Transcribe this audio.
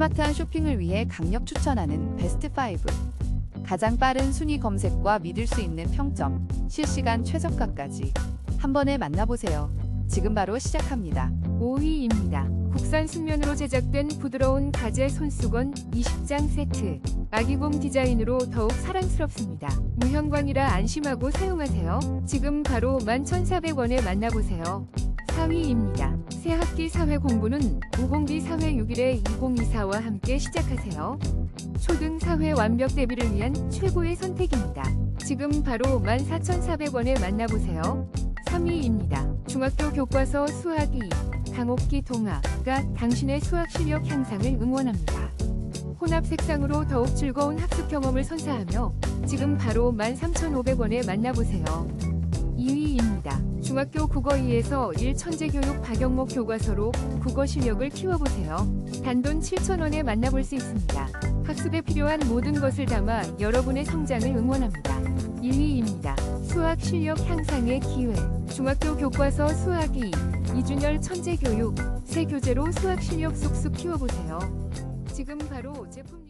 스마트한 쇼핑을 위해 강력 추천하는 베스트 5. 가장 빠른 순위 검색과 믿을 수 있는 평점, 실시간 최저가까지 한 번에 만나보세요. 지금 바로 시작합니다. 5위입니다. 국산 순면으로 제작된 부드러운 가제 손수건 20장 세트. 아기공 디자인으로 더욱 사랑스럽습니다. 무형광이라 안심하고 사용하세요. 지금 바로 11,400원에 만나보세요. 4위입니다. 새학기 사회 공부는 5공기 사회 6일에 2024와 함께 시작하세요. 초등 사회 완벽 대비를 위한 최고의 선택입니다. 지금 바로 14,400원에 만나보세요. 3위입니다. 중학교 교과서 수학 2, 강옥기 동화가 당신의 수학 실력 향상을 응원합니다. 혼합 색상으로 더욱 즐거운 학습 경험을 선사하며 지금 바로 13,500원에 만나보세요. 2위입니다. 중학교 국어 2에서 1 천재교육 박영목 교과서로 국어 실력을 키워보세요. 단돈 7,000원에 만나볼 수 있습니다. 학습에 필요한 모든 것을 담아 여러분의 성장을 응원합니다. 1위입니다. 수학 실력 향상의 기회. 중학교 교과서 수학 2, 이준열 천재교육, 새 교재로 수학 실력 쑥쑥 키워보세요. 지금 바로 제품